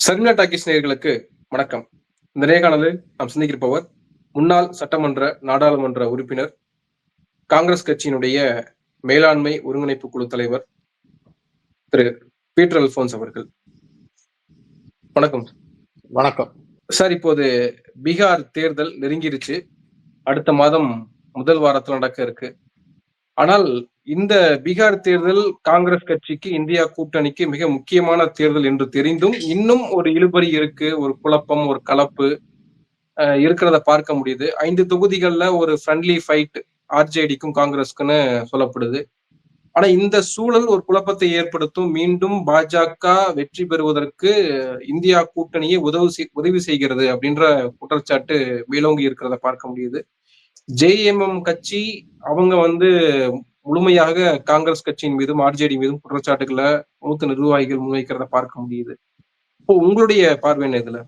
Sharmila talkies நேயர்களுக்கு வணக்கம். இந்த நேர்காணலில் நாம் சிந்திக்கிருப்பவர் முன்னாள் சட்டமன்ற நாடாளுமன்ற உறுப்பினர் காங்கிரஸ் கட்சியினுடைய மேலாண்மை ஒருங்கிணைப்பு குழு தலைவர் திரு பீட்டர் அல்போன்ஸ் அவர்கள். வணக்கம். வணக்கம். சார் இப்போது பீகார் தேர்தல் நெருங்கிருச்சு. அடுத்த மாதம் முதல் வாரத்தில் நடக்க இருக்கு. ஆனால் இந்த பீகார் தேர்தல் காங்கிரஸ் கட்சிக்கு இந்தியா கூட்டணிக்கு மிக முக்கியமான தேர்தல் என்று தெரிந்தும் இன்னும் ஒரு இழுபறி இருக்கு ஒரு குழப்பம் ஒரு கலப்பு இருக்கிறத பார்க்க முடியுது. ஐந்து தொகுதிகள்ல ஒரு ஃப்ரெண்ட்லி ஃபைட் ஆர்ஜேடிக்கும் காங்கிரஸ்க்குன்னு சொல்லப்படுது. ஆனா இந்த சூழல் ஒரு குழப்பத்தை ஏற்படுத்தும். மீண்டும் பாஜக வெற்றி பெறுவதற்கு இந்தியா கூட்டணியை உதவு செய்- உதவி செய்கிறது அப்படின்ற குற்றச்சாட்டு மேலோங்கி இருக்கிறத பார்க்க முடியுது. ஜேஎம்எம் கட்சி அவங்க வந்து முழுமையாக காங்கிரஸ் கட்சியின் மீதும் ஆர்ஜேடி மீதும் குற்றச்சாட்டுகளை மூத்த நிர்வாகிகள் முன்வைக்கிறத பார்க்க முடியுது. இப்போ உங்களுடைய பார்வை என்ன இதுல?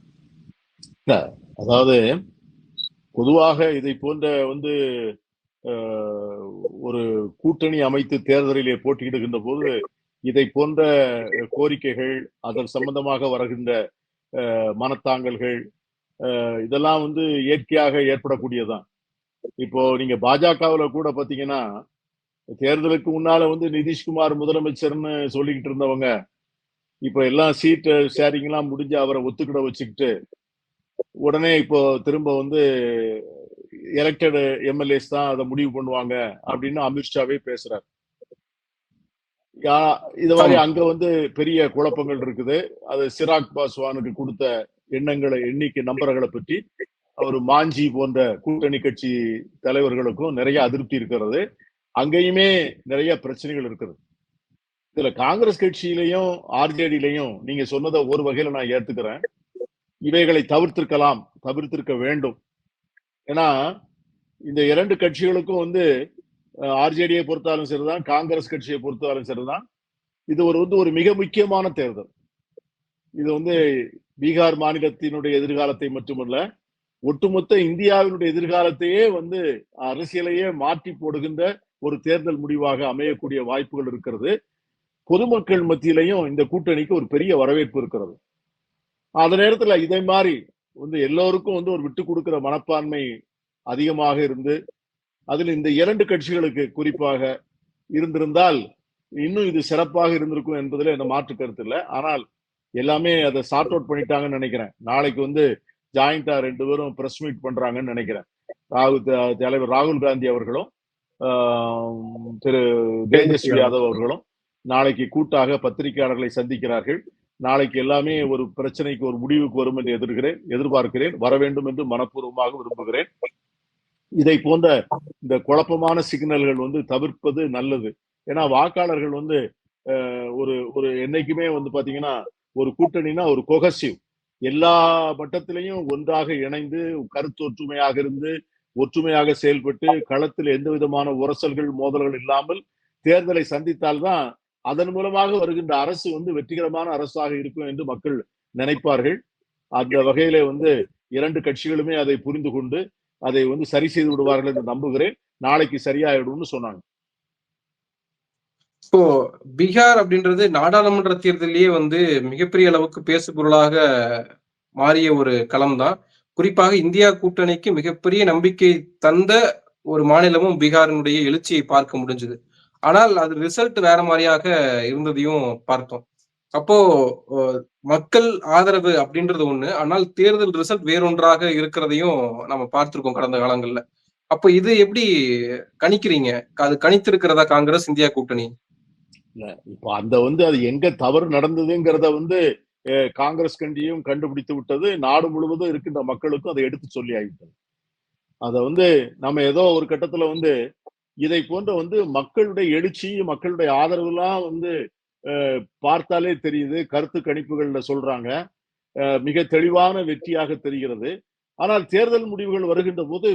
அதாவது பொதுவாக இதை போன்ற வந்து ஒரு கூட்டணி அமைத்து தேர்தலிலே போட்டியிடுகின்ற போது இதை போன்ற கோரிக்கைகள் அதன் சம்பந்தமாக வருகின்ற மனத்தாங்கல்கள் இதெல்லாம் வந்து இயற்கையாக ஏற்படக்கூடியதான் இப்போ நீங்க பாஜகவுல கூட பாத்தீங்கன்னா தேர்தலுக்கு முன்னால வந்து நிதிஷ்குமார் முதலமைச்சர்னு சொல்லிக்கிட்டு இருந்தவங்க இப்ப எல்லாம் சீட் ஷேரிங் எல்லாம் முடிஞ்சு அவரை ஒத்துக்கிட வச்சுக்கிட்டு உடனே இப்போ திரும்ப வந்து எலெக்டட் எம்எல்ஏஸ் தான் அதை முடிவு பண்ணுவாங்க அப்படின்னு அமித்ஷாவே பேசுறாரு. இது மாதிரி. அங்க வந்து பெரிய குழப்பங்கள் இருக்குது. அது சிராக் பாஸ்வானுக்கு கொடுத்த எண்ணங்களை எண்ணிக்கை நம்பர்களை பற்றி அவர் மாஞ்சி போன்ற கூட்டணி கட்சி தலைவர்களுக்கும் நிறைய அதிருப்தி இருக்கிறது. அங்கேயுமே நிறைய பிரச்சனைகள் இருக்குது. இதுல காங்கிரஸ் கட்சியிலையும் ஆர்ஜேடியிலையும் நீங்க சொன்னதை ஒரு வகையில நான் ஏத்துக்கிறேன். இவைகளை தவிர்த்திருக்கலாம் தவிர்த்திருக்க வேண்டும். ஏன்னா இந்த இரண்டு கட்சிகளுக்கும் வந்து ஆர்ஜேடியை பொறுத்தாலும் சரிதான் காங்கிரஸ் கட்சியை பொறுத்தாலும் சரிதான். இது ஒரு வந்து ஒரு மிக முக்கியமான தேர்தல். இது வந்து பீகார் மாநிலத்தினுடைய எதிர்காலத்தை மட்டுமல்ல ஒட்டுமொத்த இந்தியாவினுடைய எதிர்காலத்தையே வந்து அரசியலையே மாற்றி போடுகின்ற ஒரு தேர்தல் முடிவாக அமையக்கூடிய வாய்ப்புகள் இருக்கிறது. பொதுமக்கள் மத்தியிலையும் இந்த கூட்டணிக்கு ஒரு பெரிய வரவேற்பு இருக்கிறது. அந்த நேரத்துல இதே மாதிரி வந்து எல்லோருக்கும் வந்து ஒரு விட்டு கொடுக்கிற மனப்பான்மை அதிகமாக இருந்து அதில் இந்த இரண்டு கட்சிகளுக்கு குறிப்பாக இருந்திருந்தால் இன்னும் இது சிறப்பாக இருந்திருக்கும் என்பதில் எந்த மாற்று கருத்து இல்லை. ஆனால் எல்லாமே அதை சார்ட் அவுட் பண்ணிட்டாங்கன்னு நினைக்கிறேன். நாளைக்கு வந்து ஜாயிண்டா ரெண்டு பேரும் பிரஸ் மீட் பண்றாங்கன்னு நினைக்கிறேன். ராகுல் தலைவர் ராகுல் காந்தி அவர்களும் திரு தேஜஸ்வி யாதவ். அவர்களும் நாளைக்கு கூட்டாக பத்திரிகையாளர்களை சந்திக்கிறார்கள். நாளைக்கு எல்லாமே ஒரு பிரச்சனைக்கு ஒரு முடிவுக்கு வரும் என்று எதிர்கிறேன் எதிர்பார்க்கிறேன் வர வேண்டும் என்று மனப்பூர்வமாக விரும்புகிறேன். இதை போன்ற இந்த குழப்பமான சிக்னல்கள் வந்து தவிர்ப்பது நல்லது. ஏன்னா வாக்காளர்கள் வந்து ஒரு ஒரு என்னைக்குமே வந்து பாத்தீங்கன்னா ஒரு கூட்டணினா ஒரு கொகசிவ் எல்லா மட்டத்திலையும் ஒன்றாக இணைந்து கருத்தொற்றுமையாக இருந்து ஒற்றுமையாக செயல்பட்டு களத்தில் எந்த விதமான உரசல்கள் மோதல்கள் இல்லாமல் தேர்தலை சந்தித்தால்தான் அதன் மூலமாக வருகின்ற அரசு வந்து வெற்றிகரமான அரசாக இருக்கும் என்று மக்கள் நினைப்பார்கள். அந்த வகையில வந்து இரண்டு கட்சிகளுமே அதை புரிந்து கொண்டு அதை வந்து சரி செய்து விடுவார்கள் என்று நம்புகிறேன். நாளைக்கு சரியாயிடும்னு சொன்னாங்க. இப்போ பீகார் அப்படின்றது நாடாளுமன்ற தேர்தலிலேயே வந்து மிகப்பெரிய அளவுக்கு பேசு பொருளாக மாறிய ஒரு களம் தான் குறிப்பாக இந்தியா கூட்டணிக்கு மிகப்பெரிய நம்பிக்கை தந்த ஒரு மாநிலமும் பீகாரினுடைய எழுச்சியை பார்க்க முடிஞ்சது. ஆனால் அது ரிசல்ட் வேற மாதிரியாக இருந்ததையும் பார்த்தோம். அப்போ மக்கள் ஆதரவு அப்படின்றது ஒண்ணு. ஆனால் தேர்தல் ரிசல்ட் வேறொன்றாக இருக்கிறதையும் நம்ம பார்த்திருக்கோம் கடந்த காலங்கள்ல. அப்போ இது எப்படி கணிக்கிறீங்க? அது கணித்திருக்கிறதா காங்கிரஸ் இந்தியா கூட்டணி? இப்போ அந்த வந்து அது எங்க தவறு நடந்ததுங்கிறத வந்து காங்கிரஸ் கண்டியும் கண்டுபிடித்து விட்டது. நாடு முழுவதும் இருக்கின்ற மக்களுக்கும் அதை எடுத்து சொல்லி ஆகிவிட்டது அதை வந்து நம்ம ஏதோ ஒரு கட்டத்துல வந்து இதை போன்ற வந்து மக்களுடைய எழுச்சி மக்களுடைய ஆதரவுலாம் வந்து பார்த்தாலே தெரியுது. கருத்து கணிப்புகள்ல சொல்றாங்க. அஹ், மிக தெளிவான வெற்றியாக தெரிகிறது. ஆனால் தேர்தல் முடிவுகள் வருகின்ற போது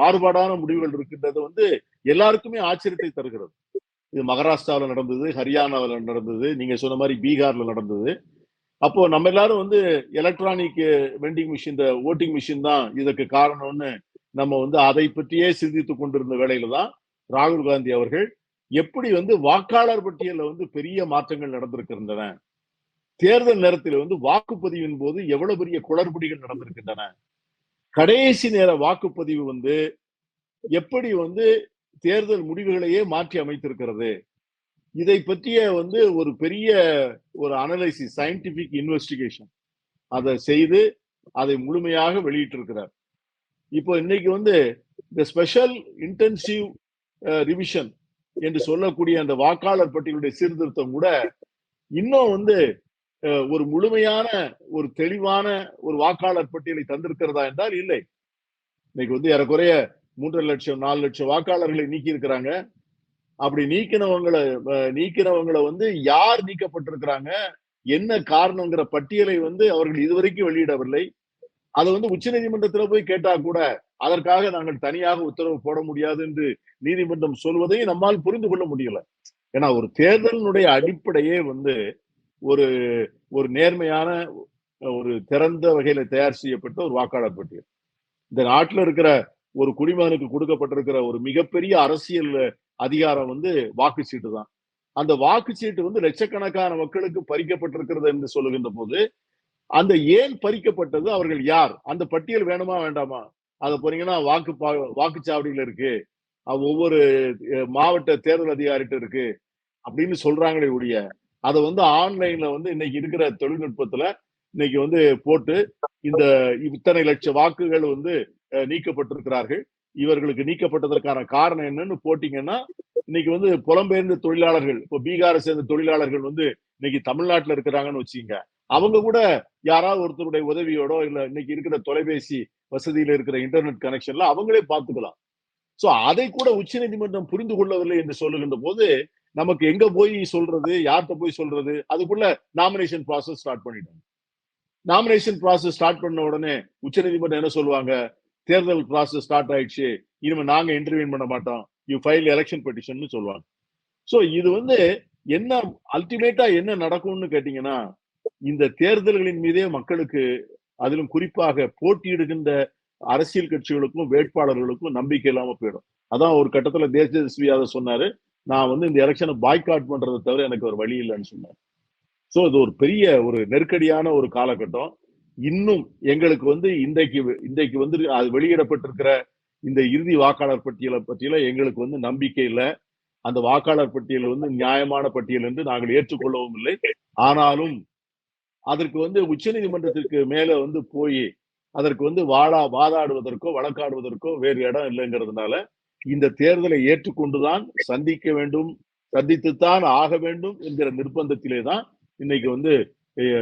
மாறுபாடான முடிவுகள் இருக்கின்றது வந்து எல்லாருக்குமே ஆச்சரியத்தை தருகிறது. இது மகாராஷ்டிராவில் நடந்தது ஹரியானாவில் நடந்தது நீங்க சொன்ன மாதிரி பீகார்ல நடந்தது. அப்போ நம்ம எல்லாரும் வந்து எலக்ட்ரானிக் வெண்டிங் மிஷின் இந்த ஓட்டிங் மிஷின் தான் இதற்கு காரணம்னு நம்ம வந்து அதை பற்றியே சிந்தித்து கொண்டிருந்த வேலையில தான் ராகுல் காந்தி அவர்கள் எப்படி வந்து வாக்காளர் பட்டியல்ல வந்து பெரிய மாற்றங்கள் நடந்திருக்கின்றன? தேர்தல் நேரத்தில் வந்து வாக்குப்பதிவின் போது எவ்வளவு பெரிய குளறுபடிகள் நடந்திருக்கின்றன? கடைசி நேர வாக்குப்பதிவு வந்து எப்படி வந்து தேர்தல் முடிவுகளையே மாற்றி அமைத்திருக்கிறது? இதை பற்றிய வந்து ஒரு பெரிய ஒரு அனலைசிஸ் சயின்டிபிக் இன்வெஸ்டிகேஷன் அதை செய்து அதை முழுமையாக வெளியிட்டிருக்கிறார். இப்போ இன்னைக்கு வந்து இந்த ஸ்பெஷல் இன்டென்சிவ் ரிவிஷன் என்று சொல்லக்கூடிய அந்த வாக்காளர் பட்டியலுடைய சீர்திருத்தம் கூட இன்னும் வந்து அஹ், ஒரு முழுமையான ஒரு தெளிவான ஒரு வாக்காளர் பட்டியலை தந்திருக்கிறதா என்றால் இல்லை. இன்னைக்கு வந்து ஏறக்குறைய மூன்றரை லட்சம் நாலு லட்சம் வாக்காளர்களை நீக்கி இருக்கிறாங்க அப்படி நீக்கினவங்களை நீக்கிறவங்களை நீக்கினவங்களை வந்து யார் நீக்கப்பட்டிருக்கிறாங்க? என்ன காரணங்கிற பட்டியலை வந்து அவர்கள் இதுவரைக்கும் வெளியிடவில்லை. அதை வந்து உச்ச நீதிமன்றத்தில் போய் கேட்டா கூட அதற்காக நாங்கள் தனியாக உத்தரவு போட முடியாது என்று நீதிமன்றம் சொல்வதை நம்மால் புரிந்து கொள்ள முடியல. ஏன்னா ஒரு தேர்தலினுடைய அடிப்படையே வந்து ஒரு ஒரு நேர்மையான ஒரு திறந்த வகையில தயார் செய்யப்பட்ட ஒரு வாக்காளர் பட்டியல். இந்த நாட்டில் இருக்கிற ஒரு குடிமகனுக்கு கொடுக்கப்பட்டிருக்கிற ஒரு மிகப்பெரிய அரசியல் அதிகாரம் வந்து வாக்குச்சீட்டு தான். அந்த வாக்குச்சீட்டு வந்து லட்சக்கணக்கான மக்களுக்கு பறிக்கப்பட்டிருக்கிறது என்று சொல்லுகின்ற போது அந்த ஏன் பறிக்கப்பட்டது அவர்கள் யார்? அந்த பட்டியல் வேணுமா வேண்டாமா? அதை போனீங்கன்னா வாக்கு பா- இருக்கு. ஒவ்வொரு மாவட்ட தேர்தல் அதிகாரிட்ட இருக்கு அப்படின்னு சொல்றாங்களே ஒழிய அதை வந்து ஆன்லைன்ல வந்து இன்னைக்கு இருக்கிற தொழில்நுட்பத்துல இன்னைக்கு வந்து போட்டு இந்த இத்தனை லட்சம் வாக்குகள் வந்து நீக்கப்பட்டிருக்கிறார்கள். இவர்களுக்கு நீக்கப்பட்டதற்கான காரணம் என்னன்னு போட்டீங்கன்னா இன்னைக்கு வந்து புலம்பெயர்ந்த தொழிலாளர்கள் இப்போ பீகாரை சேர்ந்த தொழிலாளர்கள் வந்து இன்னைக்கு தமிழ்நாட்டுல இருக்கிறாங்கன்னு வச்சுங்க அவங்க கூட யாராவது ஒருத்தருடைய உதவியோடோ இல்லை இன்னைக்கு இருக்கிற தொலைபேசி வசதியில இருக்கிற இன்டர்நெட் கனெக்ஷன்ல அவங்களே பார்த்துக்கலாம். சோ அதை கூட உச்சநீதிமன்றம் புரிந்து கொள்ளவில்லை என்று சொல்லுகின்ற போது நமக்கு எங்க போய் சொல்றது யார்கிட்ட போய் சொல்றது அதுக்குள்ள நாமினேஷன் ப்ராசஸ் ஸ்டார்ட் பண்ணிட்டாங்க நாமினேஷன் ப்ராசஸ் ஸ்டார்ட் பண்ண உடனே உச்சநீதிமன்றம் என்ன சொல்லுவாங்க? தேர்தல் ப்ராசஸ் ஸ்டார்ட் ஆயிடுச்சு. இனிமே நாங்க இன்டர்வியூ பண்ண மாட்டோம். யூ ஃபைல் எலெக்ஷன் பெட்டிஷன் சொல்லுவாங்க. சோ இது வந்து என்ன அல்டிமேட்டா என்ன நடக்கும்னு கேட்டீங்கன்னா இந்த தேர்தல்களின் மீதே மக்களுக்கு அதிலும் குறிப்பாக போட்டியிடுகின்ற அரசியல் கட்சிகளுக்கும் வேட்பாளர்களுக்கும் நம்பிக்கை இல்லாம போயிடும். அதான் ஒரு கட்டத்துல தேஜஸ்வி யாதவ் சொன்னாரு. நான் வந்து இந்த எலெக்ஷனை பாய்காட் பண்றதை தவிர எனக்கு ஒரு வழி இல்லைன்னு சொன்னேன் சோ இது ஒரு பெரிய ஒரு நெருக்கடியான ஒரு காலகட்டம். இன்னும் எங்களுக்கு வந்து இன்றைக்கு இன்றைக்கு வந்து அது வெளியிடப்பட்டிருக்கிற இந்த இறுதி வாக்காளர் பட்டியலை பற்றியில எங்களுக்கு வந்து நம்பிக்கை இல்லை. அந்த வாக்காளர் பட்டியல் வந்து நியாயமான பட்டியல் என்று நாங்கள் ஏற்றுக்கொள்ளவும் இல்லை. ஆனாலும் அதற்கு வந்து உச்சநீதிமன்றத்திற்கு மேல வந்து போய் அதற்கு வந்து வாழா வாதாடுவதற்கோ வழக்காடுவதற்கோ வேறு இடம் இல்லைங்கிறதுனால இந்த தேர்தலை ஏற்றுக்கொண்டுதான் சந்திக்க வேண்டும் சந்தித்துத்தான் ஆக வேண்டும் என்கிற நிர்பந்தத்திலே தான் இன்னைக்கு வந்து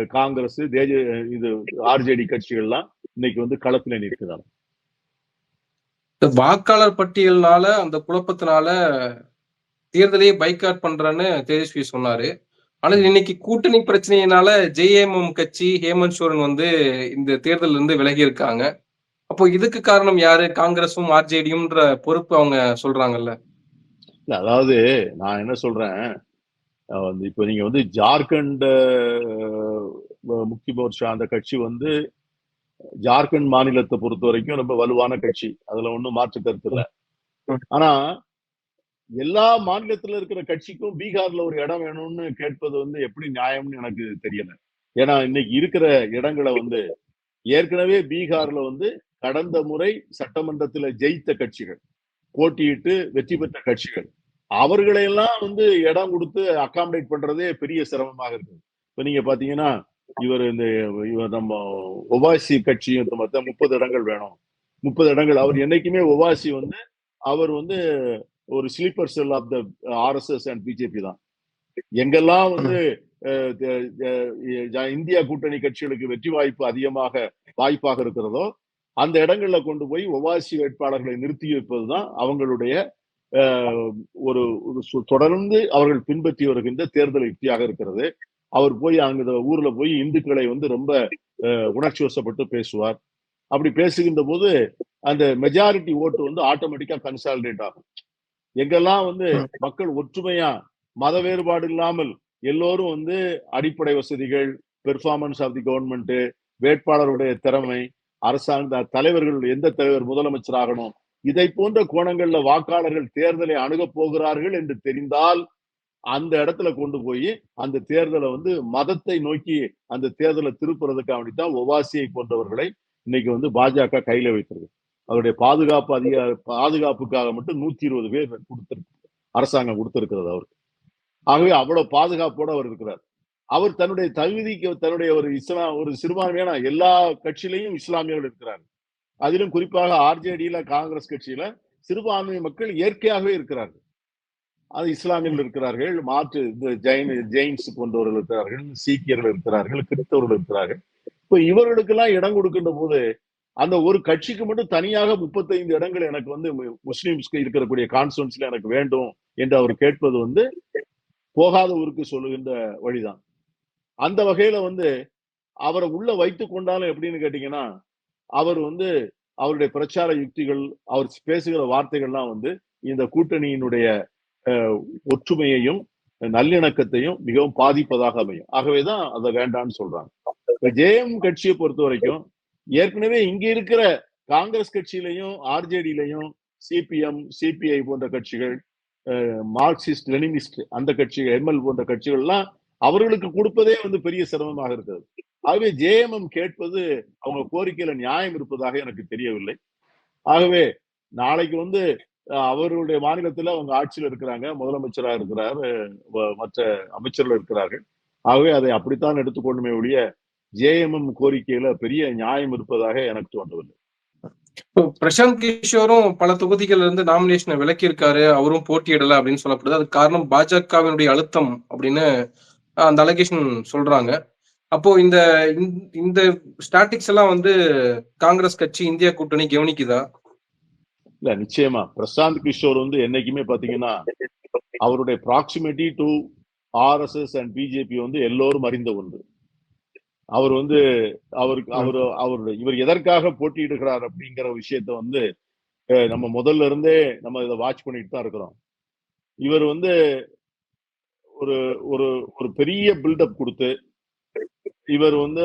காங்கிரஸ் தேஜ இது ஆர்ஜேடி கட்சிகள்லாம் இன்னைக்கு வந்து களத்துல நிற்கிறாங்க. வாக்காளர் பட்டியல்னால அந்த குழப்பத்தினால தேர்தலையே பைக்காட் பண்றேன்னு தேஜஸ்வி சொன்னாரு. ஆனா இன்னைக்கு கூட்டணி பிரச்சனையினால ஜேஎம்எம் கட்சி ஹேமந்த் சோரன் வந்து இந்த தேர்தல்ல இருந்து விலகி இருக்காங்க அப்போ இதுக்கு காரணம் யாரு? காங்கிரஸும் ஆர்ஜேடியும்ன்ற பொறுப்பு அவங்க சொல்றாங்கல்ல. அதாவது நான் என்ன சொல்றேன்? வந்து இப்போ நீங்க வந்து ஜார்க்கண்ட் முக்தி மோர்ச்சா அந்த கட்சி வந்து ஜார்க்கண்ட் மாநிலத்தை பொறுத்த வரைக்கும் ரொம்ப வலுவான கட்சி. அதுல ஒன்றும் மாற்று கருத்து இல்லை. ஆனா எல்லா மாநிலத்துல இருக்கிற கட்சிக்கும் பீகார்ல ஒரு இடம் வேணும்னு கேட்பது வந்து எப்படி நியாயம்னு எனக்கு தெரியல. ஏன்னா இன்னைக்கு இருக்கிற இடங்களை வந்து ஏற்கனவே பீகார்ல வந்து கடந்த முறை சட்டமன்றத்துல ஜெயித்த கட்சிகள் போட்டியிட்டு வெற்றி பெற்ற கட்சிகள். அவர்களையெல்லாம் வந்து இடம் கொடுத்து அகாமடேட் பண்றதே பெரிய சிரமமாக இருக்கு இப்ப நீங்க பாத்தீங்கன்னா இவர் இந்த இவர் நம்ம ஒவாசி கட்சி மொத்தம் முப்பது இடங்கள் வேணும். முப்பது இடங்கள். அவர் என்னைக்குமே ஒவாசி வந்து அவர் வந்து ஒரு sleeper cell of the RSS and BJP தான். எங்கெல்லாம் வந்து இந்தியா கூட்டணி கட்சிகளுக்கு வெற்றி வாய்ப்பு அதிகமாக வாய்ப்பாக இருக்கிறதோ அந்த இடங்கள்ல கொண்டு போய் ஒவாசி வேட்பாளர்களை நிறுத்தி வைப்பதுதான் அவங்களுடைய ஒரு தொடர்ந்து அவர்கள் பின்பற்றி வருகின்ற தேர்தல் யுக்தியாக இருக்கிறது. அவர் போய் அங்க ஊர்ல போய் இந்துக்களை வந்து ரொம்ப உணர்ச்சி வசப்பட்டு பேசுவார். அப்படி பேசுகின்ற போது அந்த மெஜாரிட்டி ஓட்டு வந்து ஆட்டோமேட்டிக்கா கன்சாலிடேட் ஆகும். எங்கெல்லாம் வந்து மக்கள் ஒற்றுமையா மத வேறுபாடு இல்லாமல் எல்லோரும் வந்து அடிப்படை வசதிகள் பெர்ஃபார்மன்ஸ் ஆஃப் தி கவர்மெண்ட் வேட்பாளருடைய திறமை அரசாங்க தலைவர்கள் எந்த தலைவர் முதலமைச்சர் ஆகணும் இதை போன்ற கோணங்கள்ல வாக்காளர்கள் தேர்தலை அணுகப் போகிறார்கள் என்று தெரிந்தால் அந்த இடத்துல கொண்டு போய் அந்த தேர்தலை வந்து மதத்தை நோக்கி அந்த தேர்தலை திருப்புறதுக்காக வேண்டித்தான் ஒவாசியை போன்றவர்களை இன்னைக்கு வந்து பாஜக கையில வைத்திருக்கு. அவருடைய பாதுகாப்பு அதிகார பாதுகாப்புக்காக மட்டும் நூத்தி இருபது பேர் கொடுத்திருக்கு அரசாங்கம் கொடுத்திருக்கிறது அவருக்கு. ஆகவே அவ்வளவு பாதுகாப்போட அவர் இருக்கிறார். அவர் தன்னுடைய தகுதிக்கு தன்னுடைய ஒரு இஸ்லாம் ஒரு சிறுபான்மையான எல்லா கட்சியிலையும் இஸ்லாமியர்கள் இருக்கிறார் அதிலும் குறிப்பாக ஆர்ஜேடியில காங்கிரஸ் கட்சியில சிறுபான்மை மக்கள் இயற்கையாகவே இருக்கிறார்கள். அது இஸ்லாமியர்கள் இருக்கிறார்கள் மாற்று இந்த ஜெயின் ஜெயின்ஸ் போன்றவர்கள் இருக்கிறார்கள் சீக்கியர்கள் இருக்கிறார்கள் கிறிஸ்தவர்கள் இருக்கிறார்கள். இப்ப இவர்களுக்கெல்லாம் இடம் கொடுக்கின்ற போது அந்த ஒரு கட்சிக்கு மட்டும் தனியாக முப்பத்தைந்து இடங்கள் எனக்கு வந்து முஸ்லீம்ஸ்க்கு இருக்கக்கூடிய கான்ஸ்டுவன்ஸ்ல எனக்கு வேண்டும் என்று அவர் கேட்பது வந்து போகாத ஊருக்கு சொல்லுகின்ற வழிதான். அந்த வகையில வந்து அவரை உள்ள வைத்து கொண்டாலும் எப்படின்னு கேட்டீங்கன்னா அவர் வந்து அவருடைய பிரச்சார யுக்திகள் அவர் பேசுகிற வார்த்தைகள்லாம் வந்து இந்த கூட்டணியினுடைய அஹ், ஒற்றுமையையும் நல்லிணக்கத்தையும் மிகவும் பாதிப்பதாக அமையும். ஆகவேதான் அதை வேண்டாம்னு சொல்றாங்க. ஜேஎம் கட்சியை பொறுத்த வரைக்கும் ஏற்கனவே இங்க இருக்கிற காங்கிரஸ் கட்சியிலையும் ஆர்ஜேடியிலையும் சிபிஎம் சிபிஐ போன்ற கட்சிகள் மார்க்சிஸ்ட் லெனினிஸ்ட் அந்த கட்சிகள் எம்எல் போன்ற கட்சிகள்லாம் அவர்களுக்கு கொடுப்பதே வந்து பெரிய சிரமமாக இருக்கிறது. ஆகவே ஜேஎம்எம் கேட்பது அவங்க கோரிக்கையில நியாயம் இருப்பதாக எனக்கு தெரியவில்லை. ஆகவே நாளைக்கு வந்து அவருடைய அவர்களுடைய மாநிலத்துல அவங்க ஆட்சியில் இருக்கிறாங்க முதலமைச்சரா இருக்கிறார் வ- மற்ற அமைச்சர்கள் இருக்கிறார்கள். ஆகவே அதை அப்படித்தான் எடுத்துக்கொண்டுமே ஒழிய ஜேஎம்எம் கோரிக்கையில பெரிய நியாயம் இருப்பதாக எனக்கு தோன்றவில்லை. இப்போ பிரசாந்த் கிஷோரும் பல தொகுதிகள்ல இருந்து நாமினேஷனை விலக்கி இருக்காரு அவரும் போட்டியிடல அப்படின்னு சொல்லப்படுது. அதுக்கு காரணம் பாஜகவினுடைய அழுத்தம் அப்படின்னு அந்த அலகேஷன் சொல்றாங்க. அப்போ இந்த இந்த- இந்த ஸ்டாட்டிக்ஸ் எல்லாம் வந்து காங்கிரஸ் கட்சி இந்தியா கூட்டணி கவனிக்குதா? இல்ல நிச்சயமா. பிரசாந்த் கிஷோர் வந்து என்னைக்குமே பாத்தீங்கன்னா அவருடைய proximity to RSS and BJP வந்து எல்லோரும் அறிந்த ஒன்று. அவர் வந்து அவருக்கு அவர் அவருடைய இவர் எதற்காக போட்டியிடுகிறார் அப்படிங்கிற விஷயத்த வந்து நம்ம முதல்ல இருந்தே நம்ம இதை வாட்ச் பண்ணிட்டு தான் இருக்கிறோம். இவர் வந்து ஒரு ஒரு ஒரு பெரிய பில்டப் கொடுத்து இவர் வந்து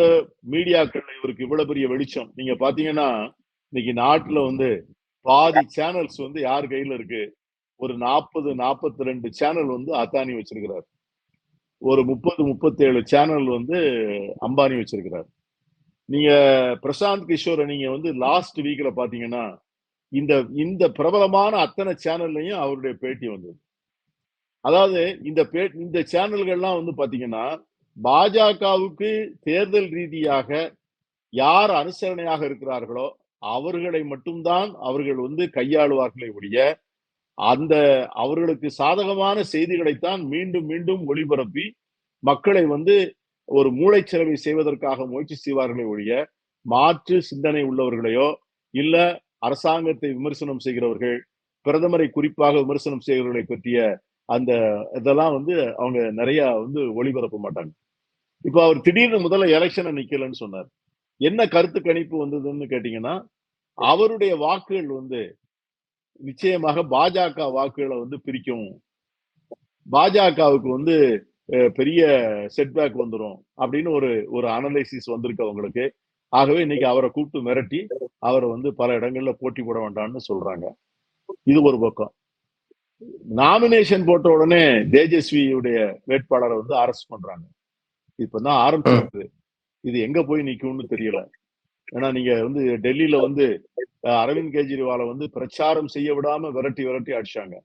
மீடியாக்கள் இவருக்கு இவ்வளவு பெரிய வெளிச்சம். நீங்க பாத்தீங்கன்னா இன்னைக்கு நாட்டுல வந்து பாதி சேனல்ஸ் வந்து யார் கையில இருக்கு? ஒரு நாற்பது நாற்பத்தி ரெண்டு சேனல் வந்து அத்தானி வச்சிருக்கிறார். ஒரு முப்பது முப்பத்தேழு சேனல் வந்து அம்பானி வச்சிருக்கிறார். நீங்க பிரசாந்த் கிஷோரை நீங்க வந்து லாஸ்ட் வீக்ல பாத்தீங்கன்னா இந்த இந்த பிரபலமான அத்தனை சேனல்லையும் அவருடைய பேட்டி வந்தது. அதாவது இந்த பே இந்த சேனல்கள்லாம் வந்து பாத்தீங்கன்னா பாஜகவுக்கு தேர்தல் ரீதியாக யார் அனுசரணையாக இருக்கிறார்களோ அவர்களை மட்டும்தான் அவர்கள் வந்து கையாளுவார்களே ஒழிய அந்த அவர்களுக்கு சாதகமான செய்திகளைத்தான் மீண்டும் மீண்டும் ஒளிபரப்பி மக்களை வந்து ஒரு மூளைச்சலவை செய்வதற்காக முயற்சி செய்வார்களே ஒழிய மாற்று சிந்தனை உள்ளவர்களையோ இல்ல அரசாங்கத்தை விமர்சனம் செய்கிறவர்கள் பிரதமரை குறிப்பாக விமர்சனம் செய்கிறவர்களை பற்றிய அந்த இதெல்லாம் வந்து அவங்க நிறைய வந்து ஒளிபரப்ப மாட்டாங்க. இப்போ அவர் திடீர்னு முதல்ல எலெக்ஷனை நிக்கலன்னு சொன்னார். என்ன கருத்து கணிப்பு வந்ததுன்னு கேட்டீங்கன்னா அவருடைய வாக்குகள் வந்து நிச்சயமாக பாஜக வாக்குகளை வந்து பிரிக்கும். பாஜகவுக்கு வந்து பெரிய செட்பேக் வந்துரும் அப்படின்னு ஒரு ஒரு அனலைசிஸ் வந்திருக்கு அவங்களுக்கு. ஆகவே இன்னைக்கு அவரை கூப்பிட்டு மிரட்டி அவரை வந்து பல இடங்கள்ல போட்டி போட வேண்டாம்னு சொல்றாங்க. இது ஒரு பக்கம். நாமினேஷன் போட்ட உடனே தேஜஸ்வியுடைய வேட்பாளரை வந்து அரெஸ்ட் பண்றாங்க. இப்பதான் ஆரம்பிச்சிருக்கு இது எங்க போய் நிக்கும்னு தெரியல. ஏன்னா நீங்க வந்து டெல்லியில வந்து அரவிந்த் கெஜ்ரிவாலை வந்து பிரச்சாரம் செய்ய விடாம விரட்டி விரட்டி அடிச்சாங்க.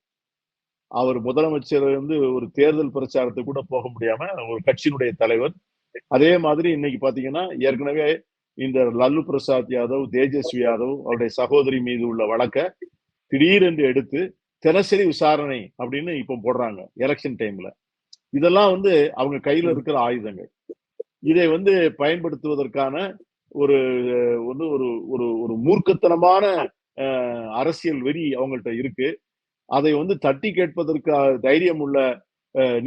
அவர் முதலமைச்சர் வந்து ஒரு தேர்தல் பிரச்சாரத்துக்கு கூட போக முடியாம ஒரு கட்சியினுடைய தலைவர். அதே மாதிரி இன்னைக்கு பாத்தீங்கன்னா ஏற்கனவே இந்த லல்லு பிரசாத் யாதவ் தேஜஸ்வி யாதவ் அவருடைய சகோதரி மீது உள்ள வழக்க திடீரென்று எடுத்து தினசரி விசாரணை அப்படின்னு இப்போ போடுறாங்க எலெக்ஷன் டைம்ல இதெல்லாம் வந்து அவங்க கையில இருக்கிற ஆயுதங்கள். இதை வந்து பயன்படுத்துவதற்கான ஒரு வந்து ஒரு ஒரு ஒரு மூர்க்கத்தனமான அரசியல் வெறி அவங்கள்ட்ட இருக்கு. அதை வந்து தட்டி கேட்பதற்கு தைரியம் உள்ள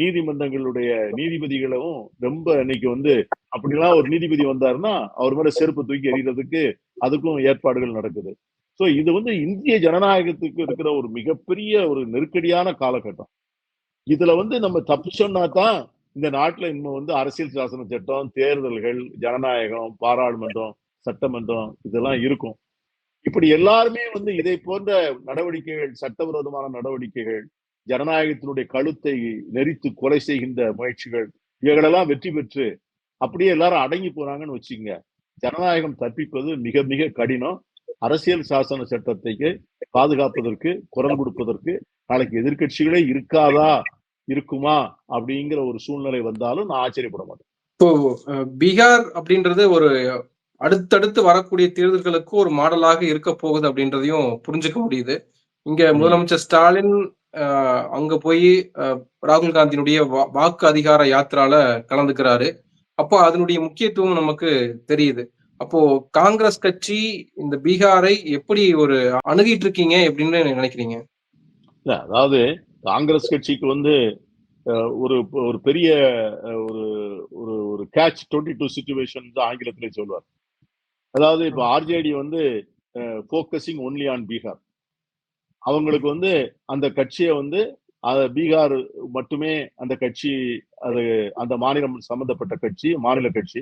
நீதிமன்றங்களுடைய நீதிபதிகளும் ரொம்ப இன்னைக்கு வந்து அப்படிலாம் ஒரு நீதிபதி வந்தாருன்னா அவர் மேல செருப்பு தூக்கி எறிகிறதுக்கு அதுக்கும் ஏற்பாடுகள் நடக்குது. சோ இது வந்து இந்திய ஜனநாயகத்துக்கு இருக்கிற ஒரு மிகப்பெரிய ஒரு நெருக்கடியான காலகட்டம். இதுல வந்து நம்ம தப்பிச்சோம்னா தான் இந்த நாட்டுல இன்னும் வந்து அரசியல் சாசன சட்டம் தேர்தல்கள் ஜனநாயகம் பாராளுமன்றம் சட்டமன்றம் இதெல்லாம் இருக்கும். இப்படி எல்லாருமே வந்து இதை போன்ற நடவடிக்கைகள் சட்டவிரோதமான நடவடிக்கைகள் ஜனநாயகத்தினுடைய கழுத்தை நெறித்து கொலை செய்கின்ற முயற்சிகள் இவைகளெல்லாம் வெற்றி பெற்று அப்படியே எல்லாரும் அடங்கி போறாங்கன்னு வச்சுங்க ஜனநாயகம் தப்பிப்பது மிக மிக கடினம். அரசியல் சாசன சட்டத்தை பாதுகாப்பதற்கு குரல் கொடுப்பதற்கு நாளைக்கு எதிர்க்கட்சிகளே இருக்காதா இருக்குமா அப்படிங்கிற ஒரு சூழ்நிலை வந்தாலும் நான் ஆச்சரியப்பட மாட்டேன். இப்போ பீகார் அப்படின்றது ஒரு அடுத்தடுத்து வரக்கூடிய தேர்தல்களுக்கு ஒரு மாடலாக இருக்க போகுது அப்படின்றதையும் புரிஞ்சுக்க முடியுது. இங்க. முதலமைச்சர் ஸ்டாலின் அங்க போய் ராகுல் காந்தியினுடைய வாக்கு அதிகார யாத்திரால கலந்துக்கிறாரு. அப்போ அதனுடைய முக்கியத்துவம் நமக்கு தெரியுது. அப்போ காங்கிரஸ் கட்சி இந்த பீகாரை எப்படி ஒரு அணுகிட்டு இருக்கீங்க எப்படின்னு நினைக்கிறீங்க? இல்ல அதாவது காங்கிரஸ் கட்சிக்கு வந்து ஒரு ஒரு பெரிய ஒரு ஒரு ஒரு கேட்ச் டுவெண்ட்டி டூ சுச்சுவேஷன் தான் ஆங்கிலத்திலே சொல்வார். அதாவது இப்ப ஆர்ஜேடி வந்து ஃபோக்கஸிங் ஒன்லி ஆன் பீகார். அவங்களுக்கு வந்து அந்த கட்சியை வந்து அத பீகார் மட்டுமே அந்த கட்சி அது அந்த மாநிலம் சம்பந்தப்பட்ட கட்சி மாநில கட்சி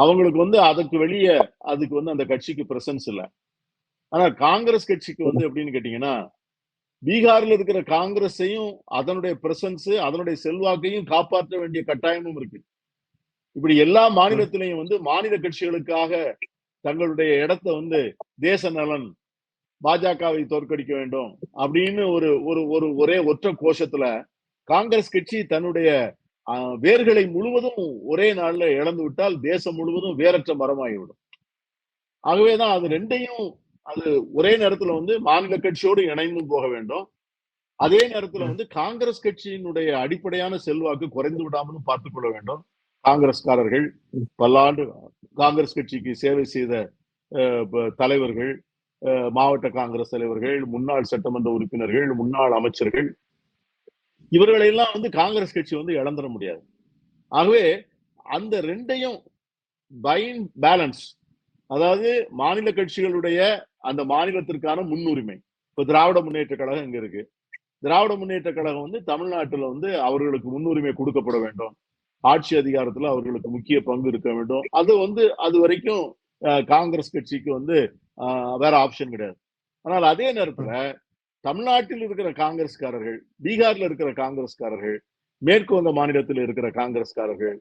அவங்களுக்கு வந்து அதுக்கு வெளியே அதுக்கு வந்து அந்த கட்சிக்கு பிரசன்ஸ் இல்லை. ஆனா காங்கிரஸ் கட்சிக்கு வந்து எப்படின்னு கேட்டீங்கன்னா பீகார்ல இருக்கிற காங்கிரஸையும் அதனுடைய பிரசன்ஸ் அதனுடைய செல்வாக்கையும் காப்பாற்ற வேண்டிய கட்டாயமும் இருக்கு. இப்படி எல்லா மாநிலத்திலையும் வந்து மாநில கட்சிகளுக்காக தங்களுடைய இடத்தை வந்து தேச நலன் பாஜகவை தோற்கடிக்க வேண்டும் அப்படின்னு ஒரு ஒரு ஒரு ஒரே ஒற்றை கோஷத்துல காங்கிரஸ் கட்சி தன்னுடைய வேர்களை முழுவதும் ஒரே நாள்ல இழந்து விட்டால் தேசம் முழுவதும் வேரற்ற மரமாகிவிடும். ஆகவேதான் அது ரெண்டையும் அது ஒரே நேரத்துல வந்து மாநில கட்சியோடு இணைந்தும் போக வேண்டும். அதே நேரத்துல வந்து காங்கிரஸ் கட்சியினுடைய அடிப்படையான செல்வாக்கு குறைந்து விடாமலும் பார்த்து கொள்ள வேண்டும். காங்கிரஸ்காரர்கள் பல்லாண்டு காங்கிரஸ் கட்சிக்கு சேவை செய்த தலைவர்கள் அஹ், மாவட்ட காங்கிரஸ் தலைவர்கள் முன்னாள் சட்டமன்ற உறுப்பினர்கள் முன்னாள் அமைச்சர்கள் இவர்களையெல்லாம் வந்து காங்கிரஸ் கட்சி வந்து இழந்துட முடியாது. ஆகவே அந்த ரெண்டையும் பைன் பேலன்ஸ் அதாவது மாநில கட்சிகளுடைய அந்த மாநிலத்திற்கான முன்னுரிமை. இப்ப திராவிட முன்னேற்ற கழகம் இங்க இருக்கு. திராவிட முன்னேற்ற கழகம் வந்து தமிழ்நாட்டுல வந்து அவர்களுக்கு முன்னுரிமை கொடுக்கப்பட வேண்டும். ஆட்சி அதிகாரத்துல அவர்களுக்கு முக்கிய பங்கு இருக்க வேண்டும். அது வந்து அது வரைக்கும் காங்கிரஸ் கட்சிக்கு வந்து வேற ஆப்ஷன் கிடையாது. ஆனால் அதே நேரத்துல தமிழ்நாட்டில் இருக்கிற காங்கிரஸ்காரர்கள் பீகார்ல இருக்கிற காங்கிரஸ்காரர்கள் மேற்கு வங்க மாநிலத்தில் இருக்கிற காங்கிரஸ்காரர்கள்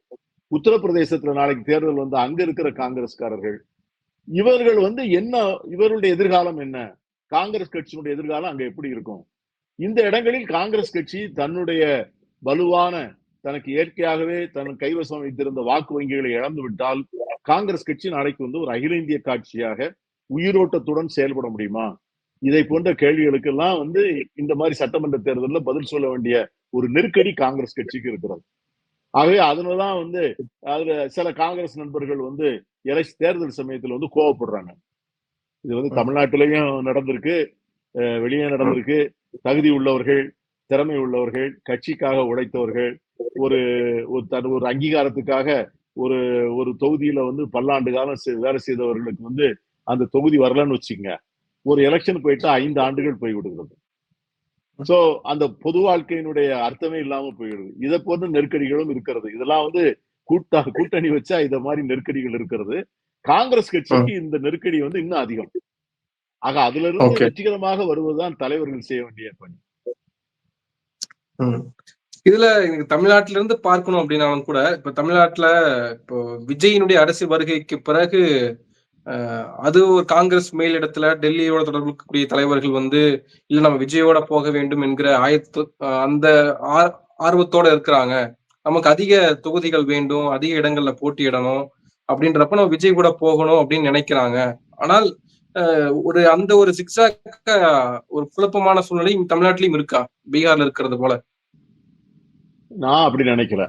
உத்தரப்பிரதேசத்துல நாளைக்கு தேர்தல் வந்து அங்க இருக்கிற காங்கிரஸ்காரர்கள் இவர்கள் வந்து என்ன இவருடைய எதிர்காலம் என்ன? காங்கிரஸ் கட்சியினுடைய எதிர்காலம் அங்க எப்படி இருக்கும்? இந்த இடங்களில் காங்கிரஸ் கட்சி தன்னுடைய வலுவான தனக்கு இயற்கையாகவே தன் கைவசம் வைத்திருந்த வாக்கு வங்கிகளை இழந்து விட்டால் காங்கிரஸ் கட்சி நாளைக்கு வந்து ஒரு அகில இந்திய காட்சியாக உயிரோட்டத்துடன் செயல்பட முடியுமா? இதை போன்ற கேள்விகளுக்கெல்லாம் வந்து இந்த மாதிரி சட்டமன்ற தேர்தலில் பதில் சொல்ல வேண்டிய ஒரு நெருக்கடி காங்கிரஸ் கட்சிக்கு இருக்கிறது. ஆகவே அதனாலதான் வந்து அதுல சில காங்கிரஸ் நண்பர்கள் வந்து எலக்ஷ தேர்தல் சமயத்துல வந்து கோவப்படுறாங்க. இது வந்து தமிழ்நாட்டிலையும் நடந்திருக்கு வெளியே நடந்திருக்கு. தகுதி உள்ளவர்கள் திறமை உள்ளவர்கள் கட்சிக்காக உழைத்தவர்கள் ஒரு ஒரு தன் ஒரு அங்கீகாரத்துக்காக ஒரு ஒரு தொகுதியில வந்து பல்லாண்டு காலம் வேலை செய்தவர்களுக்கு வந்து அந்த தொகுதி வரலன்னு வச்சுங்க ஒரு எலெக்ஷன் போயிட்டா ஐந்து ஆண்டுகள் போய் விடுகிறது. சோ அந்த பொது வாழ்க்கையினுடைய அர்த்தமே இல்லாம போயிடுது. இதை போன்ற நெருக்கடிகளும் இருக்கிறது. இதெல்லாம் வந்து கூட்டா கூட்டணி வச்சா இத மாதிரி நெருக்கடிகள் இருக்கிறது. காங்கிரஸ் கட்சிக்கு இந்த நெருக்கடி வந்து இன்னும் அதிகம். ஆக அதுல இருந்து. வெற்றிகரமாக வருவதுதான் தலைவர்கள் செய்ய வேண்டிய பணி. இதுல எனக்கு தமிழ்நாட்டில இருந்து பார்க்கணும் அப்படின்னாலும் கூட இப்ப தமிழ்நாட்டுல இப்போ விஜயினுடைய அரசியல் வருகைக்கு பிறகு அது ஒரு காங்கிரஸ் மேலிடத்துல டெல்லியோட தொடர்புக்கூடிய தலைவர்கள் வந்து இல்ல நம்ம விஜயோட போக வேண்டும் என்கிற ஆயத்து அந்த ஆர்வத்தோட இருக்கிறாங்க. நமக்கு அதிக தொகுதிகள் வேண்டும் அதிக இடங்கள்ல போட்டியிடணும் அப்படின்றப்ப நம்ம விஜய் கூட போகணும் அப்படின்னு நினைக்கிறாங்க. ஆனால் ஒரு அந்த ஒரு சிக்ஸாக்க ஒரு குழப்பமான சூழ்நிலை தமிழ்நாட்டிலயும் இருக்கா? பீகார்ல இருக்கிறது போல. நான் அப்படி நினைக்கல.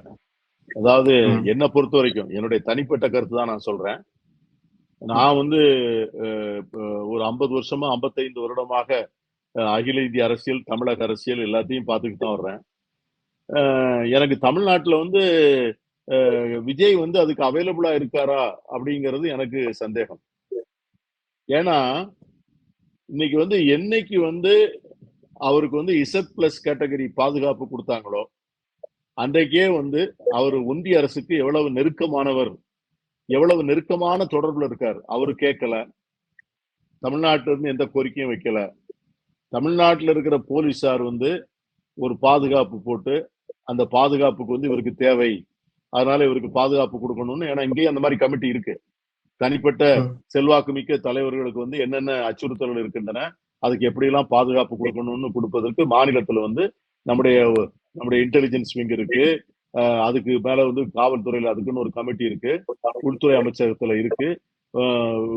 அதாவது. என்னை பொறுத்த வரைக்கும் என்னுடைய தனிப்பட்ட கருத்து தான் நான் சொல்றேன். நான் வந்து ஒரு ஐம்பது வருஷமா ஐம்பத்தைந்து வருடமாக அகில இந்திய அரசியல் தமிழக அரசியல் எல்லாத்தையும் பார்த்துக்கிட்டு தான் வர்றேன். எனக்கு தமிழ்நாட்டுல வந்து விஜய் வந்து அதுக்கு அவைலபிளா இருக்காரா அப்படிங்கிறது எனக்கு சந்தேகம். ஏன்னா இன்னைக்கு வந்து என்னைக்கு வந்து அவருக்கு வந்து இசட் பிளஸ் கேட்டகரி பாதுகாப்பு கொடுத்தாங்களோ அன்றைக்கே வந்து அவர் ஒன்றிய அரசுக்கு எவ்வளவு நெருக்கமானவர் எவ்வளவு நெருக்கமான தொடர்புல இருக்கார்? அவரு கேட்கல. தமிழ்நாட்டில இருந்து எந்த கோரிக்கையும் வைக்கல. தமிழ்நாட்டில் இருக்கிற போலீசார் வந்து ஒரு பாதுகாப்பு போட்டு அந்த பாதுகாப்புக்கு வந்து இவருக்கு தேவை. அதனால இவருக்கு பாதுகாப்பு கொடுக்கணும்னு. ஏன்னா இங்கேயும் அந்த மாதிரி கமிட்டி இருக்கு. தனிப்பட்ட. செல்வாக்கு மிக்க தலைவர்களுக்கு வந்து என்னென்ன அச்சுறுத்தல்கள் இருக்கின்றன அதுக்கு எப்படியெல்லாம் பாதுகாப்பு கொடுக்கணும்னு கொடுப்பதற்கு மாநிலத்துல வந்து நம்முடைய நம்முடைய இன்டெலிஜென்ஸ் விங் இருக்கு. அதுக்கு மேல வந்து காவல்துறையில அதுக்குன்னு ஒரு கமிட்டி இருக்கு. உள்துறை அமைச்சகத்துல இருக்கு.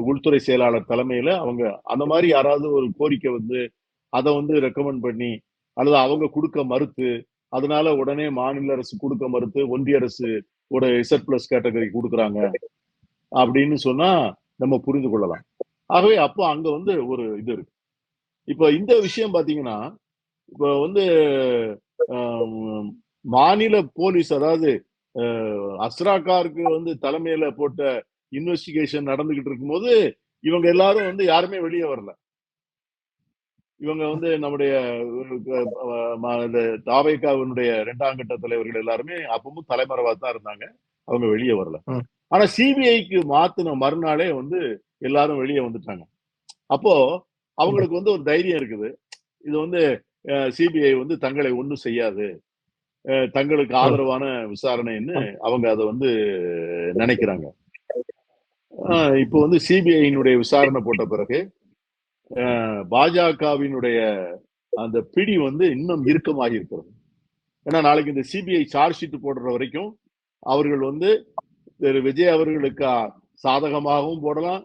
உள்துறை செயலாளர் தலைமையில அவங்க அந்த மாதிரி யாராவது ஒரு கோரிக்கை வந்து அதை வந்து ரெக்கமெண்ட் பண்ணி அல்லது அவங்க கொடுக்க மறுத்து அதனால உடனே மாநில அரசு கொடுக்க மறுத்து ஒன்றிய அரசு ஒரு இசட் பிளஸ் கேட்டகரி கொடுக்குறாங்க. அப்படின்னு சொன்னா நம்ம புரிந்து கொள்ளலாம். ஆகவே அப்போ அங்க வந்து ஒரு இது இருக்கு. இப்போ இந்த விஷயம் பாத்தீங்கன்னா இப்போ வந்து மாநில போலீஸ் அதாவது அஹ், அஸ்ராக்காருக்கு வந்து தலைமையில போட்ட இன்வெஸ்டிகேஷன் நடந்துகிட்டு இருக்கும்போது இவங்க எல்லாரும் வந்து யாருமே வெளியே வரல. இவங்க வந்து நம்முடைய தாவேகாவினுடைய இரண்டாம் கட்ட தலைவர்கள் எல்லாருமே அப்பவும் தலைமறைவா தான் இருந்தாங்க. அவங்க வெளியே வரல. ஆனா சிபிஐக்கு மாத்தின மறுநாளே வந்து எல்லாரும் வெளியே வந்துட்டாங்க. அப்போ அவங்களுக்கு வந்து ஒரு தைரியம் இருக்குது. இது வந்து சிபிஐ வந்து தங்களை ஒண்ணும் செய்யாது. தங்களுக்கு ஆதரவான விசாரணைன்னு அவங்க அதை வந்து நினைக்கிறாங்க. இப்போ வந்து சிபிஐனுடைய விசாரணை போட்ட பிறகு பாஜகவினுடைய அந்த பிடி வந்து இன்னும் இறுக்கமாகி இருக்கிறது. ஏன்னா நாளைக்கு இந்த சிபிஐ சார்ஜ் ஷீட் போடுற வரைக்கும் அவர்கள் வந்து திரு விஜய் அவர்களுக்கு சாதகமாகவும் போடலாம்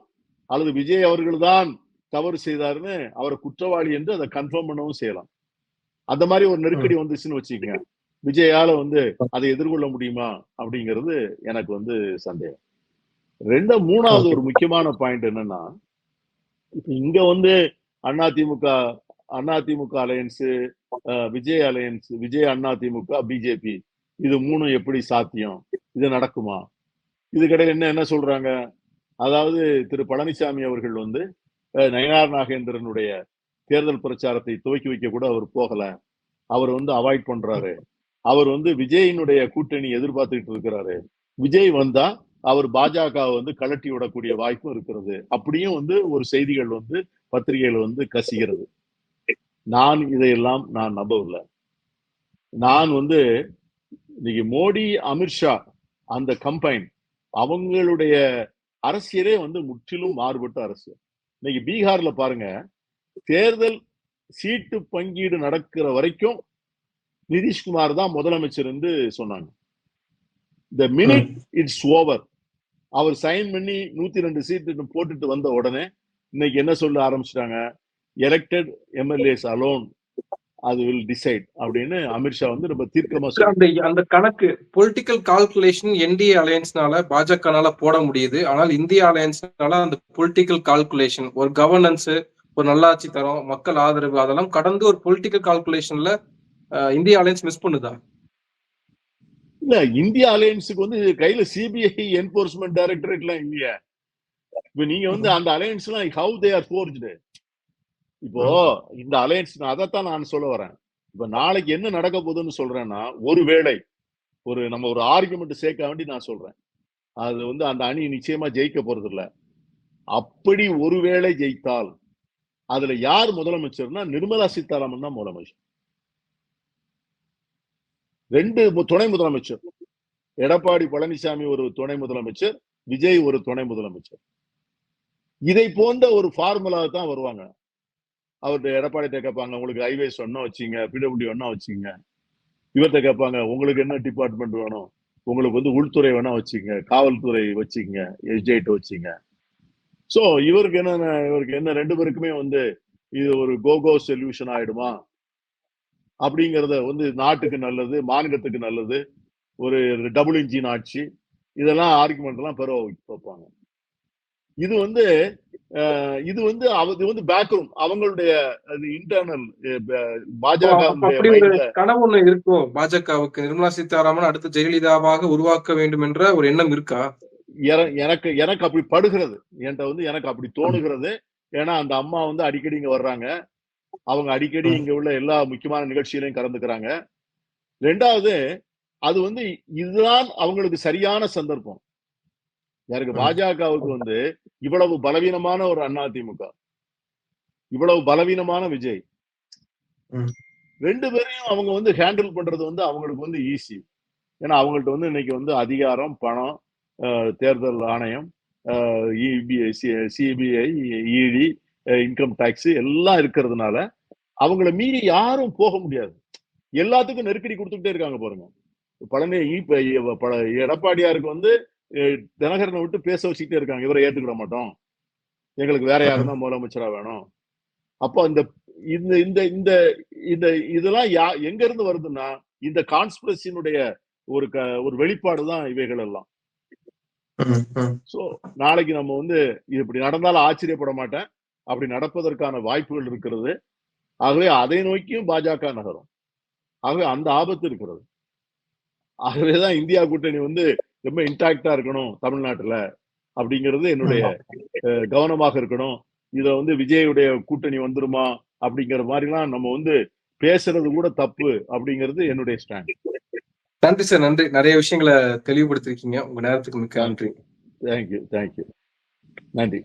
அல்லது விஜய் அவர்கள் தான் தவறு செய்தாருன்னு அவரை குற்றவாளி என்று அதை கன்ஃபார்ம் பண்ணவும் செய்யலாம். அந்த மாதிரி ஒரு நெருக்கடி வந்துச்சுன்னு வச்சுக்கோங்க. விஜயால வந்து அதை எதிர்கொள்ள முடியுமா அப்படிங்கிறது எனக்கு வந்து சந்தேகம். ரெண்டு மூணாவது ஒரு முக்கியமான பாயிண்ட் என்னன்னா இப்ப இங்க வந்து AIADMK AIADMK alliance Vijay alliance Vijay AIADMK BJP இது மூணும் எப்படி சாத்தியம்? இது நடக்குமா? இதுக்கிடையில என்ன என்ன சொல்றாங்க? அதாவது திரு பழனிசாமி அவர்கள் வந்து நயனார் நாகேந்திரனுடைய தேர்தல் பிரச்சாரத்தை துவக்கி வைக்க கூட அவர் போகல. அவர் வந்து அவாய்ட் பண்றாரு. அவர் வந்து விஜயினுடைய கூட்டணி எதிர்பார்த்துக்கிட்டு இருக்கிறாரு. விஜய் வந்தா அவர் பாஜக வந்து கலட்டி விடக்கூடிய வாய்ப்பும் இருக்கிறது. அப்படியும் வந்து ஒரு செய்திகள் வந்து பத்திரிகைகள் வந்து கசிகிறது. நான் இதையெல்லாம் நான் நம்பவில்லை. நான் வந்து இன்னைக்கு மோடி அமித்ஷா அந்த கம்பைன் அவங்களுடைய அரசியலே வந்து முற்றிலும் மாறுபட்ட அரசியல் இன்னைக்கு பீகார்ல பாருங்க தேர்தல் சீட்டு பங்கீடு நடக்கிற வரைக்கும் நிதிஷ்குமார் தான் முதலமைச்சர் என்று சொன்னாங்க. இந்த மினிட் இட்ஸ் ஓவர் அவர் சைன் பண்ணி நூத்தி ரெண்டு சீட்டு போட்டுட்டு வந்த உடனே இன்னைக்கு என்ன சொல்ல ஆரம்பிச்சிட்டாங்க? எலெக்டட் எம்எல்ஏஸ் அலோன் அது வில் டிசைட் அப்படின்னு அமித்ஷா வந்து ரொம்ப தீர்க்கமா அந்த அந்த கணக்கு பொலிட்டிக்கல் கால்குலேஷன் என்டிஏ அலையன்ஸ்னால பாஜகனால போட முடியுது. ஆனால் இந்திய அலையன்ஸ்னால அந்த பொலிட்டிக்கல் கால்குலேஷன் ஒரு கவர்னன்ஸ் ஒரு நல்லாட்சி தரம் மக்கள் ஆதரவு அதெல்லாம் கடந்து ஒரு பொலிட்டிக்கல் கால்குலேஷன்ல இந்திய அலையன்ஸ் மிஸ் பண்ணுதா? இல்ல இந்திய அலையன்ஸுக்கு வந்து கையில சிபிஐ என்போர்ஸ்மெண்ட் டைரக்டரேட் எல்லாம் இல்லையா. இப்ப நீங்க வந்து அந்த அலையன்ஸ் எல்லாம் ஹவு தே ஆர் ஃபோர்ஜ்டு இப்போ இந்த அலையன்ஸ் அதைத்தான் நான் சொல்ல வரேன். இப்ப நாளைக்கு என்ன நடக்க போகுதுன்னு சொல்றேன்னா ஒருவேளை ஒரு நம்ம ஒரு ஆர்குமெண்ட் சேர்க்க வேண்டி நான் சொல்றேன். அது வந்து அந்த அணி நிச்சயமா ஜெயிக்க போறது இல்ல. அப்படி ஒருவேளை ஜெயித்தால் அதுல யார் முதலமைச்சர்னா நிர்மலா சீதாராமன் தான் முதலமைச்சர். ரெண்டு துணை முதலமைச்சர். எடப்பாடி பழனிசாமி ஒரு துணை முதலமைச்சர் விஜய் ஒரு துணை முதலமைச்சர். இதை போன்ற ஒரு ஃபார்முலா தான் வருவாங்க. அவர்கிட்ட எடப்பாடிட்ட கேட்பாங்க உங்களுக்கு ஹைவேஸ் ஒன்னா வச்சுங்க பிடபிள்யூ ஒன்னா வச்சுங்க. இவர்கிட்ட கேட்பாங்க உங்களுக்கு என்ன டிபார்ட்மெண்ட் வேணும்? உங்களுக்கு வந்து உள்துறை வேணா வச்சுங்க காவல்துறை வச்சுங்க எஸ்ஜேட் வச்சுங்க. சோ இவருக்கு என்ன இவருக்கு என்ன ரெண்டு பேருக்குமே வந்து இது ஒரு கோகோ சொல்யூஷன் ஆயிடுமா? அப்படிங்கறத வந்து நாட்டுக்கு நல்லது மாநிலத்துக்கு நல்லது ஒரு டபுள் இன்ஜின் ஆட்சி இதெல்லாம் ஆர்குமெண்ட் எல்லாம் பெற வைப்பாங்க. இது வந்து இது வந்து இது வந்து பேக்ரூம் அவங்களுடைய இன்டர்னல் பாஜக கனவு ஒண்ணு இருக்கும் பாஜகவுக்கு? நிர்மலா சீதாராமன் அடுத்து ஜெயலலிதாவாக உருவாக்க வேண்டும் என்ற ஒரு எண்ணம் இருக்கா? எனக்கு எனக்கு அப்படி படுகிறது. என்கிட்ட வந்து எனக்கு அப்படி தோணுகிறது. ஏன்னா அந்த அம்மா வந்து அடிக்கடி இங்க வர்றாங்க. அவங்க அடிக்கடி இங்க உள்ள எல்லா முக்கியமான நிகழ்ச்சியிலையும் கலந்துக்கிறாங்க. ரெண்டாவது அது வந்து இதுதான் அவங்களுக்கு சரியான சந்தர்ப்பம். யாருக்கு. பாஜகவுக்கு வந்து இவ்வளவு பலவீனமான ஒரு அதிமுக இவ்வளவு பலவீனமான விஜய். ரெண்டு பேரையும் அவங்க வந்து ஹேண்டில் பண்றது வந்து அவங்களுக்கு வந்து ஈஸி. ஏன்னா அவங்கள்ட்ட வந்து இன்னைக்கு வந்து அதிகாரம் பணம் தேர்தல் ஆணையம் சிபிஐ இடி இன்கம் டாக்ஸ் எல்லாம் இருக்கிறதுனால அவங்கள மீறி யாரும் போக முடியாது. எல்லாத்துக்கும் நெருக்கடி கொடுத்துக்கிட்டே இருக்காங்க பாருங்க. பழனி இப்ப பல- எடப்பாடியாருக்கு வந்து தினகரனை விட்டு பேச வச்சுக்கிட்டே இருக்காங்க. இவரை ஏத்துக்கிட மாட்டோம். எங்களுக்கு வேற யாரும் தான் முதலமைச்சரா வேணும். அப்போ இந்த இந்த இந்த இந்த இந்த இதெல்லாம் யா எங்க இருந்து வருதுன்னா இந்த கான்ஸ்பிரசினுடைய ஒரு க ஒரு வெளிப்பாடு தான் இவைகள் எல்லாம். சோ நாளைக்கு நம்ம வந்து இது இப்படி நடந்தாலும் ஆச்சரியப்பட மாட்டேன். அப்படி நடப்பதற்கான வாய்ப்புகள் இருக்கிறது. ஆகவே அதை நோக்கியும் பாஜக நகரும். ஆகவே அந்த ஆபத்து இருக்கிறது. ஆகவேதான் இந்தியா கூட்டணி வந்து ரொம்ப இன்டாக்டா இருக்கணும் தமிழ்நாட்டுல அப்படிங்கிறது என்னுடைய கவனமாக இருக்கணும். இத வந்து விஜயுடைய கூட்டணி வந்துருமா அப்படிங்கிற மாதிரிலாம் நம்ம வந்து பேசுறது கூட தப்பு அப்படிங்கிறது என்னுடைய ஸ்டாண்ட் நன்றி சார் நன்றி. நிறைய விஷயங்களை தெளிவுபடுத்திருக்கீங்க. உங்க நேரத்துக்கு மிக்க நன்றி. தேங்க்யூ தேங்க்யூ நன்றி.